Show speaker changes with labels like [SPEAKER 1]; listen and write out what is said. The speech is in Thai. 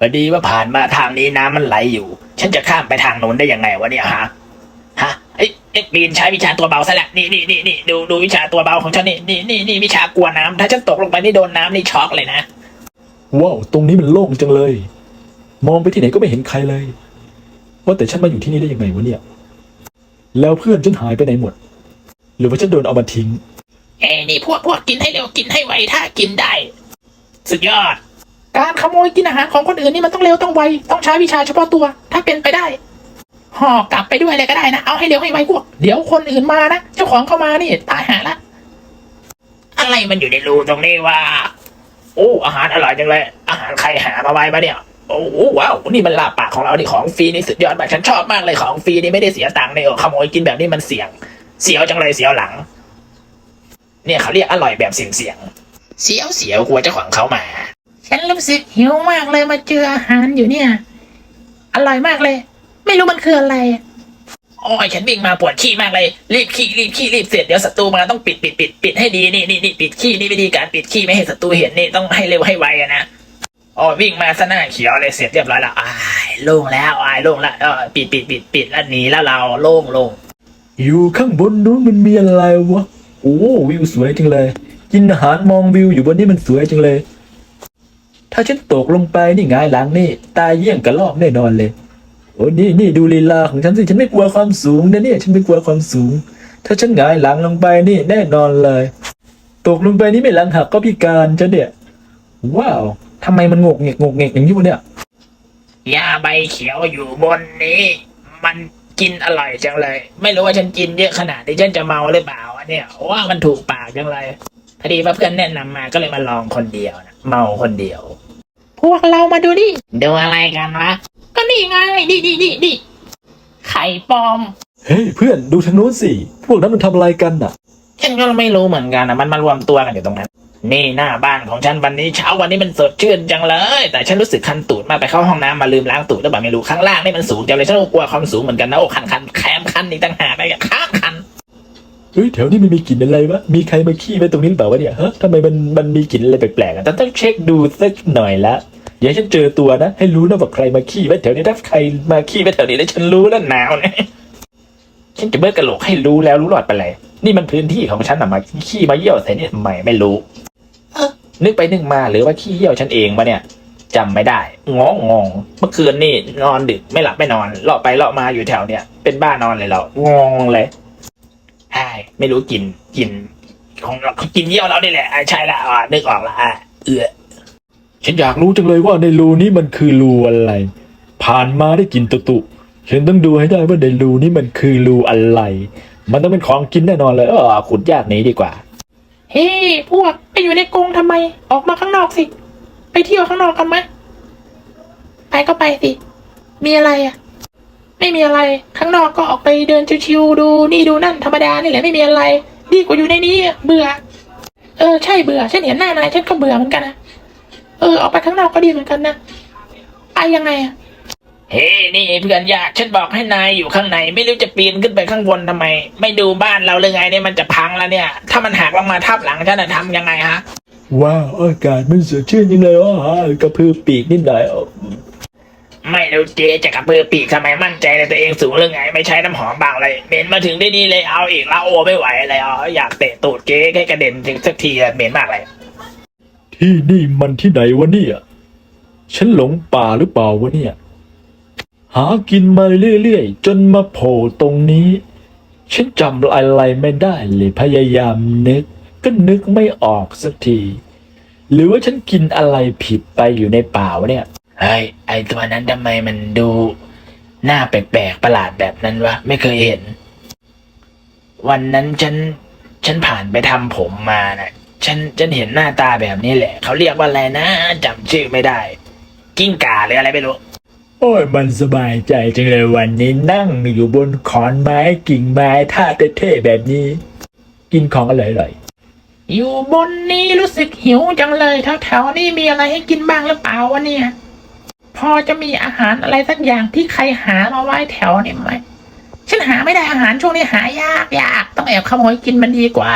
[SPEAKER 1] พอดีว่าผ่านมาทางนี้น้ำมันไหลอยู่ ฉันจะข้ามไปทางโน้นได้ยังไงวะเนี่ยฮะฮะไอ้ไอ้บีนใช้วิชาตัวเบาซะและนี่นี่นี่นี่ดูดูวิชาตัวเบาของฉันนี่นี่นี่นี่วิชากลัวน้ำถ้าฉันตกลงไปนี่โดนน้ำนี่ช็อกเลยนะ
[SPEAKER 2] ว้าวตรงนี้มันโล่งจังเลย มองไปที่ไหนก็ไม่เห็นใครเลยว่าแต่ฉันมาอยู่ที่นี่ได้ยังไงวะเนี่ย แล้วเพื่อนฉันหายไปไหนหมด หรือว่าฉันโดนเอามาทิ้ง
[SPEAKER 1] เอ้นี่พวกพวกกินให้เร็วกินให้ไวถ้ากินได้ สุดยอด การขโมยกินอาหารของคนอื่นนี่มันต้องเร็วต้องไวต้องใช้วิชาเฉพาะตัว ถ้าเป็นไปได้ห่อกลับไปด้วยเลยก็ได้นะเอาให้เร็วให้ไวพวก เดี๋ยวคนอื่นมานะเจ้าของเข้ามานี่ตายหาละอะไรมันอยู่ในรูตรงนี้วะโอ้อาหารอร่อยจังเลย อาหารใครหามาไว้มาเนี่ยโอ้โหว้าวนี่มันลาบปากของเรานี่ของฟรีนี่สุดยอดมากฉันชอบมากเลยของฟรีนี่ไม่ได้เสียตังค์เนี่ยขโมยกินแบบนี้มันเสี่ยง เสียวจังเลยเสียวหลัง เนี่ยเขาเรียกอร่อยแบบเสียงเสียงเสียวเสียวกลัวเจ้าของเขามา ฉันรู้สึกหิวมากเลยมาเจออาหารอยู่เนี่ย อร่อยมากเลย ไม่รู้มันคืออะไรโอ้ยฉันวิ่งมาปวดขี้มากเลย รีบขี้รีบขี้รีบเสร็จเดี๋ยวศัตรูมาต้องปิดปิดปิดปิดให้ดีนี่นี่นี่ปิดขี้นี่วิธีการปิดขี้ไม่ให้ศัตรูเห็นนี่ต้องให้เร็วให้ไวอะนะโอ้ยวิ่งมาซะหน้าเขียวเลยเสร็จเรียบร้อยแล้วอ้ายโล่งแล้วอ้ายโล่งแล้วเออปิดปิดปิดปิดแล้วหนีแล้วเราโล่งโล่ง
[SPEAKER 2] อยู่ข้างบนนู้นมันมีอะไรวะโอ้วิวสวยจังเลย กินอาหารมองวิวอยู่บนนี้มันสวยจังเลย ถ้าฉันตกลงไปนี่หงายหลังนี่ ตายเยี่ยงกระลอกแน่นอนเลย โอ้นี่นี่ดูลีลาของฉันสิฉันไม่กลัวความสูงนะเนี่ยฉันไม่กลัวความสูง ถ้าฉันหงายหลังลงไปนี่แน่นอนเลย ตกลงไปนี่ไม่หลังหักก็พิการฉันเนี่ยว้าวทำไมมันงกเงกงกเงกอย่างนี้วะเนี่ย
[SPEAKER 1] ยาใบเขียวอยู่บนนี้ มันกินอร่อยจังเลย ไม่รู้ว่าฉันกินเยอะขนาดที่ฉันจะเมาหรือเปล่าอะเนี่ยว่ามันถูกปากจังเลยพอดีว่าเพื่อนแนะนำมาก็เลยมาลองคนเดียวนะ เมาคนเดียว พวกเรามาดูนี่ดูอะไรกันวะก็นี่ไงนี่นี่นี่นี่ไข่ปลอม
[SPEAKER 2] เฮ้ยเพื่อนดูทางโน้นสิ พวกนั้นมันทำอะไรกันน่ะ
[SPEAKER 1] ฉันก็ไม่รู้เหมือนกันนะมันมารวมตัวกันอยู่ตรงนั้น นี่หน้าบ้านของฉันวันนี้เช้าวันนี้มันสดชื่นจังเลย แต่ฉันรู้สึกคันตูดมากไปเข้าห้องน้ำมาลืมล้างตูดแล้วแบบไม่รู้ข้างล่างนี่มันสูงจังเลยฉันก็กลัวความสูงเหมือนกันนะโอ้คันคันแคมคันอีกต่างหากเลยข้ามคัน
[SPEAKER 2] เฮ้ยแถวนี้มันมีกลิ่นอะไรวะ มีใครมาขี้ไว้ตรงนี้หรือเปล่าวะเนี่ยฮะทำไมมันมันมีกลิ่นอะไรแปลกๆอะแต่ต้องเช็คดูสักหน่อยละอย่าให้ฉันเจอตัวนะ ให้รู้นะว่าใครมาขี้ไว้แถวนี้ถ้าใครมาขี้ไว้แถวนี้แล้วฉันรู้แล้วหนาวนะฉันจะเบิดกระโหลกให้รู้แล้วรู้หลอดไปเลยนี่มันพื้นที่ของฉันอะมาขี้มาเยี่ยวใส่นี่ทำไมไม่รู้เออนึกไปนึกมาหรือว่าขี้เยี่ยวฉันเองวะเนี่ยจำไม่ได้งงงงเมื่อคืนนี่นอนดึกไม่หลับไม่นอนเลาะไปเลาะมาอยู่แถวเนี่ยเป็นบ้านอนเลยเรางงเลยใช่ไม่รู้กินกินของเราเขากินเยี่ยวเรานี่แหละอะใช่ละอะนึกออกละอะเอือฉันอยากรู้จังเลยว่าในรูนี้มันคือรูอะไร ผ่านมาได้กลินตุตุฉันต้องดูให้ได้ว่าในรูนี้มันคือรูอะไร มันต้องเป็นของกินแน่นอนเลยเออขุดยากนี้ดีกว่า
[SPEAKER 1] เฮ้พวกไปอยู่ในกรงทำไม ออกมาข้างนอกสิ ไปเที่ยวข้างนอกกันไหมไปก็ไปสิ มีอะไรอะ ไม่มีอะไร ข้างนอกก็ออกไปเดินชิวๆดูนี่ดูนั่นธรรมดานี่แหละไม่มีอะไร ดีกว่าอยู่ในนี้อะเบื่อ เออใช่เบื่อฉันเห็นหน้านายฉันก็เบื่อเหมือนกันนะเออออกไปข้างนอกก็ดีเหมือนกันนะไปยังไงอะเฮ้นี่เพื่อนยากฉันบอกให้นายอยู่ข้างใน ไม่รู้จะปีนขึ้นไปข้างบนทำไม ไม่ดูบ้านเราเลยไงเนี่ยมันจะพังแล้วเนี่ย ถ้ามันหักลงมาทับหลังฉันจะทำยังไงฮะ
[SPEAKER 2] ว้าวอากาศมันสดชื่นจังเลยอ๋อกระพือปีกนิดหน่อยอ๋อ
[SPEAKER 1] ไม่รู้เจ๊จะกระเพือปีกทำไมมั่นใจในตัวเองสูงหรือไง ไม่ใช้น้ำหอมบางเลยเหม็นมาถึงได้นี่เลยเอาอีกแล้วโอ้ไม่ไหวเลยอ๋ออยากเตะตูดเจ๊ให้กระเด็นถึงสักทีอะเหม็นมากเลย
[SPEAKER 2] ที่นี่มันที่ไหนวะเนี่ย ฉันหลงป่าหรือเปล่าวะเนี่ย หากินมาเรื่อยๆ จนมาโผล่ตรงนี้ ฉันจำอะไรไม่ได้เลยพยายามนึก ก็นึกไม่ออกสักที หรือว่าฉันกินอะไรผิดไปอยู่ในป่าวะเนี่ย
[SPEAKER 1] เฮ้ยไอตัวนั้นทำไมมันดูหน้าแปลกๆประหลาดแบบนั้นวะไม่เคยเห็น วันนั้นฉันฉันผ่านไปทำผมมานะฉันฉันเห็นหน้าตาแบบนี้แหละ เขาเรียกว่าอะไรนะจำชื่อไม่ได้ กิ้งก่าหรืออะไรไม่รู้
[SPEAKER 2] โอ้ยมันสบายใจจังเลยวันนี้นั่งอยู่บนขอนไม้กิ่งไม้ท่าเท่ๆแบบนี้ กินของอร่อยๆ
[SPEAKER 1] อยู่บนนี้รู้สึกหิวจังเลยแถวๆนี้มีอะไรให้กินบ้างหรือเปล่าวะเนี่ย พอจะมีอาหารอะไรสักอย่างที่ใครหามาไว้แถวเนี่ยไหมฉันหาไม่ได้อาหารช่วงนี้หายากยากต้องแอบขโมยกินมันดีกว่า